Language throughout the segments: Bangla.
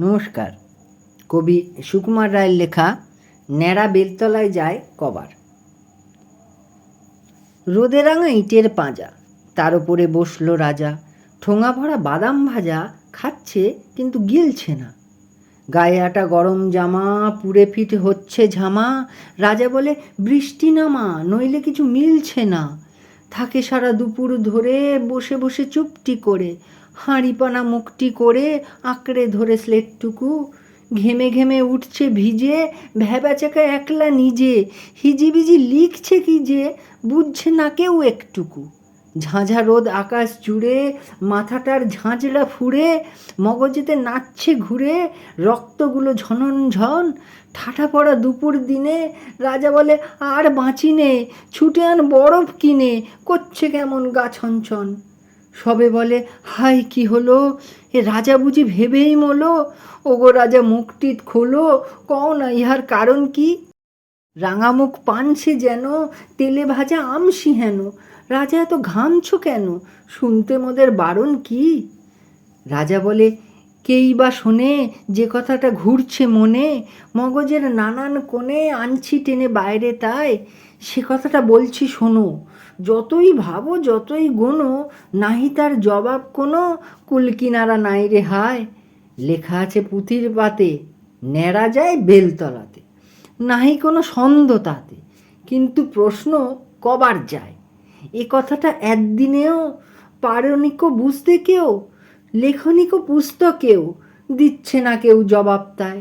নমস্কার। কবি সুকুমার রায়ের লেখা ন্যাড়া বেলতলায় যায় কবার। রোদে রাঙা ইটের পাঁজা, তার উপরে বসল রাজা। ঠোঙা ভরা বাদাম ভাজা খাচ্ছে কিন্তু গিলছে না। গায়ে আটা গরম জামা, পুড়ে ফিট হচ্ছে ঝামা। রাজা বলে, বৃষ্টি নামা, নইলে কিছু মিলছে না। থাকে সারা দুপুর ধরে বসে বসে চুপটি করে, হাঁড়িপানা মুখটি করে আঁকড়ে ধরে স্লেটটুকু। ঘেমে ঘেমে উঠছে ভিজে ভ্যাবাচাকা একলা নিজে, হিজিবিজি লিখছে কি যে, বুঝছে না কেউ একটুকু। ঝাঁঝা রোদ আকাশ জুড়ে, মাথাটার ঝাঁঝরা ফুড়ে, মগজেতে নাচছে ঘুরে, রক্তগুলো ঝনন ঝন, ঠাঠা পড়া দুপুর দিনে, রাজা বলে, আর বাঁচি নে, ছুটে আন বরফ কিনে, করছে কেমন গা ছনছন? সবে বলে হাই কি হলো? এ রাজা বুঝি ভেবেই মলো? ওগো রাজা মুখটিত খোলো, কও না, ইহার কারণ কি? রাঙামুখ পানছে যেন, তেলে ভাজা আমসি হেন। রাজা এত ঘামছো কেন? শুনতে মোদের বারণ কি? রাজা বলে, কেই বা শোনে, যে কথাটা ঘুরছে মনে, মগজের নানান কোণে আনছি টেনে বাইরে তাই। সে কথাটা বলছি শোনো, যতই ভাবো, যতই গোনো, নাহি তার জবাব কোনো কুলকিনারা নাই রে হায়। লেখা আছে পুঁথির পাতে, ন্যাড়া যায় বেলতলাতে। নাহি কোনো সন্দ তাতে কিন্তু প্রশ্ন কবার যায়? এ কথাটা একদিনেও পারণিক বুঝতে কেউ লেখনিক পুস্তকেও দিচ্ছে না কেউ জবাব তাই।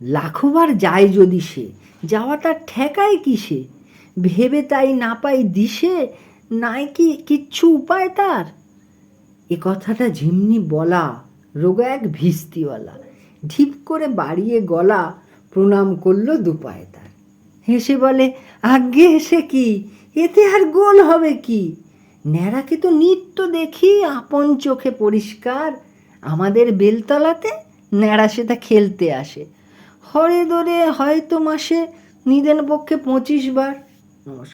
লাখোবার যায় যদি সে, যাওয়াটা ঠেকায় কিসে? ভেবে তাই না পাই দিশে, নাই কি কিচ্ছু উপায় তার? এ কথাটা ঝিমনি বলা, রোগা এক ভিস্তিওয়ালা, ঢিপ করে বাড়িয়ে গলা প্রণাম করল দুপায়ে তার। হেসে বলে, আজ্ঞে হেসে কি? এতে আর গোল হবে কি? ন্যাড়াকে তো নিত্য দেখি আপন চোখে পরিষ্কার। আমাদের বেলতলাতে ন্যাড়া সেটা খেলতে আসে। হরে দরে হয়তো মাসে নিদেন পক্ষে পঁচিশ বার। নমস্কার